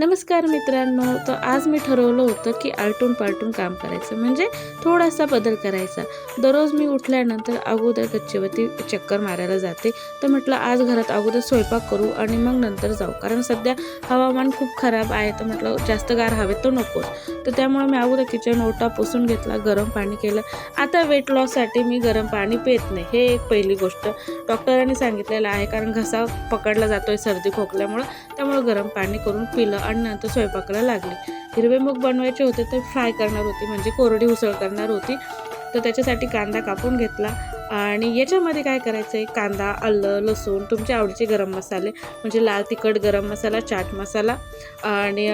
नमस्कार मित्रांनो. तर आज मी ठरवलं होतं की आलटून पालटून काम करायचं. म्हणजे थोडासा बदल करायचा. दररोज मी उठल्यानंतर अगोदर गच्चीवरती चक्कर मारायला जाते. तर म्हटलं आज घरात अगोदर स्वयंपाक करू आणि मग नंतर जाऊ. कारण सध्या हवामान खूप खराब आहे. तर म्हटलं जास्त गार हवेत तर नकोच. तर त्यामुळे मी अगोदर किचन ओटा पुसून घेतला गरम पाणी केलं. आता वेट लॉससाठी मी गरम पाणी पित नाही. हे एक पहिली गोष्ट. डॉक्टरांनी सांगितलेलं आहे कारण घसा पकडला जातोय सर्दी खोकल्यामुळं. त्यामुळं गरम पाणी करून पिलं. आणि नंतर स्वयंपाकाला लागले. हिरवे मूग बनवायचे होते तर फ्राय करणार होती म्हणजे कोरडी उसळ करणार होती. तर त्याच्यासाठी कांदा कापून घेतला. आणि याच्यामध्ये काय करायचं आहे कांदा आलं लसूण तुमच्या आवडीचे गरम मसाले म्हणजे लाल तिखट गरम मसाला चाट मसाला आणि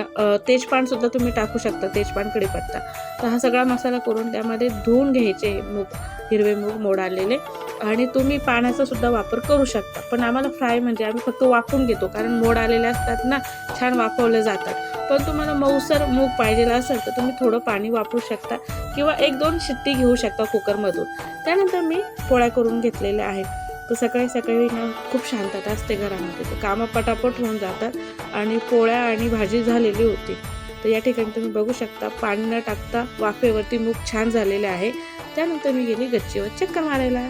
तेजपानसुद्धा तुम्ही टाकू शकता तेजपान कढीपत्ता तर हा सगळा मसाला करून त्यामध्ये धुवून घ्यायचे मूग हिरवे मूग मोड आलेले. आणि तुम्ही पाण्याचा सुद्धा वापर करू शकता. पण आम्हाला फ्राय म्हणजे आम्ही फक्त वाफवून घेतो कारण मोड आलेले असतात ना छान वाफवले जातात. पण तुम्हाला मऊसर मूग पाहिजेला असेल तर तुम्ही थोडं पाणी वापरू शकता किंवा एक दोन शिट्टी घेऊ शकता कुकरमधून. त्यानंतर मी पोळ्या करून घेतलेल्या आहेत. तर सकाळी सकाळी ना खूप शांतता असते घरामध्ये. तर कामं पटापट होऊन जातात आणि पोळ्या आणि भाजी झालेली होती. तर या ठिकाणी तुम्ही बघू शकता पाणी न टाकता वाफेवरती मूग छान झालेले आहे. त्यानंतर मी गेली गच्चीवर चक्कर मारायला.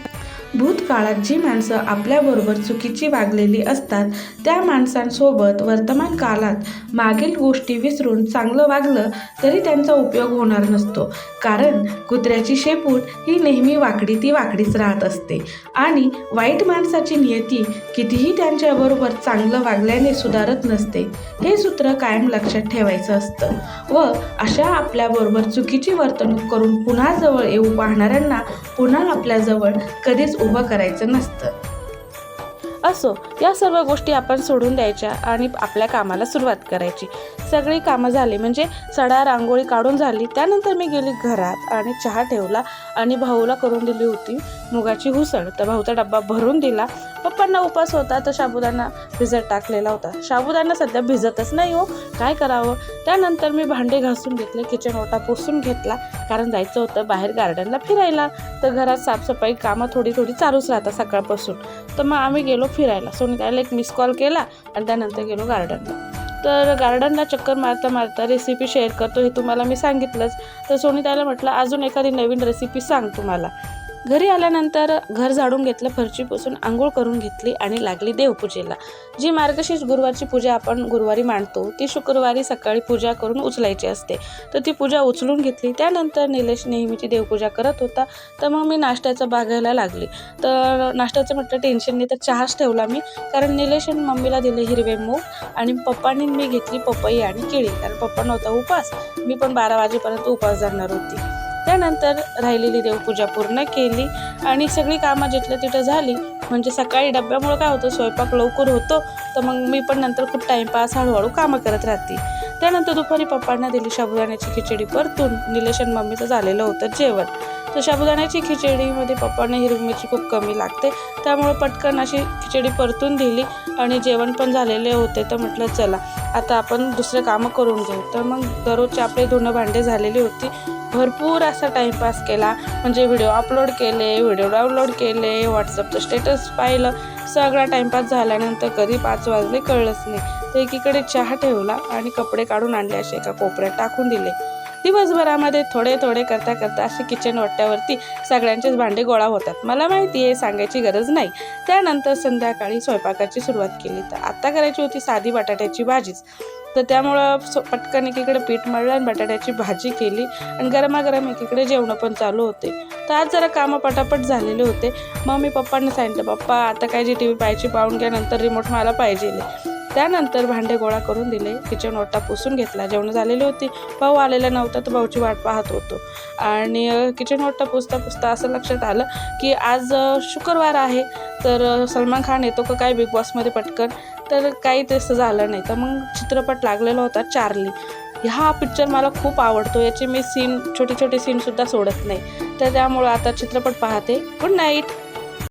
भूतकाळात जी माणसं आपल्याबरोबर चुकीची वागलेली असतात त्या माणसांसोबत वर्तमान काळात मागील गोष्टी विसरून चांगलं वागलं तरी त्यांचा उपयोग होणार नसतो. कारण कुत्र्याची शेपूट ही नेहमी वाकडी ती वाकडीच राहत असते. आणि वाईट माणसाची नियती कितीही त्यांच्याबरोबर चांगलं वागल्याने सुधारत नसते हे सूत्र कायम लक्षात ठेवायचं असतं. व अशा आपल्याबरोबर चुकीची वर्तणूक करून पुन्हा जवळ येऊ पाहणाऱ्यांना पुन्हा आपल्याजवळ कधीच उभं करायचं नसतं. असो या सर्व गोष्टी आपण सोडून द्यायच्या आणि आपल्या कामाला सुरुवात करायची. सगळी कामं झाली म्हणजे सडा रांगोळी काढून झाली. त्यानंतर मी गेली घरात आणि चहा ठेवला आणि भाऊला करून दिली होती. मुगाची हुसळ तर भाऊचा डब्बा भरून दिला पप्पांना उपास होता तर साबुदाणा भिजत टाकलेला होता. साबुदाणा सध्या भिजतच नाही हो. काय करावं? त्यानंतर मी भांडे घासून घेतले किचन ओटा पुसून घेतला. कारण जायचं होतं बाहेर गार्डनला फिरायला. तर घरात साफसफाई कामं थोडी थोडी चालूच राहतात सकाळपासून. तर मग आम्ही गेलो फिरायला. सोनिताला एक मिस कॉल केला आणि त्यानंतर गेलो गार्डनला तर गार्डनला चक्कर मारता मारता रेसिपी शेअर करतो हे तुम्हाला मी सांगितलंच. तर सोनिताला म्हटलं अजून एखादी नवीन रेसिपी सांग तुम्हाला. घरी आल्यानंतर घर झाडून घेतलं फरची पुसून आंघोळ करून घेतली आणि लागली देवपूजेला. जी मार्गशीर्ष गुरुवारची पूजा आपण गुरुवारी मांडतो ती शुक्रवारी सकाळी पूजा करून उचलायची असते. तर ती पूजा उचलून घेतली. त्यानंतर निलेश नेहमीची देवपूजा करत होता. तर मग मी नाश्त्याचं बागायला लागली. तर नाश्त्याचं म्हटलं टेन्शन नाही तर चहाच ठेवला मी. कारण निलेश आणि मम्मीला दिले हिरवे मूग आणि पप्पांनी मी घेतली पपई आणि केळी. कारण पप्पा नव्हता उपास. मी पण बारा वाजेपर्यंत उपास जाणार होती. त्यानंतर राहिलेली देवपूजा पूर्ण केली आणि सगळी कामं जिथलं तिथं झाली. म्हणजे सकाळी डब्यामुळं काय होतं स्वयंपाक लवकर होतो तर मग मी पण नंतर खूप टाईमपास हळूहळू कामं करत राहते. त्यानंतर दुपारी पप्पांना दिली साबुदाण्याची खिचडी परतून निलेश आणि मम्मीचं झालेलं होतं जेवण. तर साबुदाण्याची खिचडीमध्ये पप्पांना हिरवी मिरची खूप कमी लागते. त्यामुळे पटकन अशी खिचडी परतून दिली आणि जेवण पण झालेले होते तर म्हटलं चला आता आपण दुसरे कामं करून घेऊ. तर मग दररोजचे आपले धुणं भांडे झालेली होती. भरपूर असा टाईमपास केला. म्हणजे व्हिडिओ अपलोड केले व्हिडिओ डाउनलोड केले व्हॉट्सअपचं स्टेटस पाहिलं. सगळा टाईमपास झाल्यानंतर कधी पाच वाजले कळलंच नाही. तर एकीकडे चहा ठेवला आणि कपडे काढून आणले असे एका कोपऱ्यात टाकून दिले. दिवसभरामध्ये थोडे थोडे करता करता असे किचन वाट्यावरती सगळ्यांचेच भांडे गोळा होतात. मला माहिती आहे सांगायची गरज नाही. त्यानंतर संध्याकाळी स्वयंपाकाची सुरुवात केली. तर आत्ता करायची होती साधी बटाट्याची भाजीच. तर त्यामुळं सो पटकन एकीकडे पीठ मळलं आणि बटाट्याची भाजी केली आणि गरमागरम एकीकडे जेवणं पण चालू होते. तर आज जरा कामं पटापट झालेले होते. मग मी पप्पांना सांगितलं पप्पा आता काय जी टी व्ही पाहायची पाहून घ्या नंतर रिमोट मला पाहिजे त्यानंतर भांडे गोळा करून दिले. किचन ओटा पुसून घेतला. जेवण झालेली होती. भाऊ आलेला नव्हता तर भाऊची वाट पाहत होतो. आणि किचन ओटा पुसता पुसता असं लक्षात आलं की आज शुक्रवार आहे. तर सलमान खान येतो का काय बिग बॉसमध्ये पटकन? तर काही तसं झालं नाही. तर मग चित्रपट लागलेला होता चार्ली. हा पिक्चर मला खूप आवडतो. याचे मी सीन छोटे छोटे सीनसुद्धा सोडत नाही. तर त्यामुळं आता चित्रपट पाहते. Good night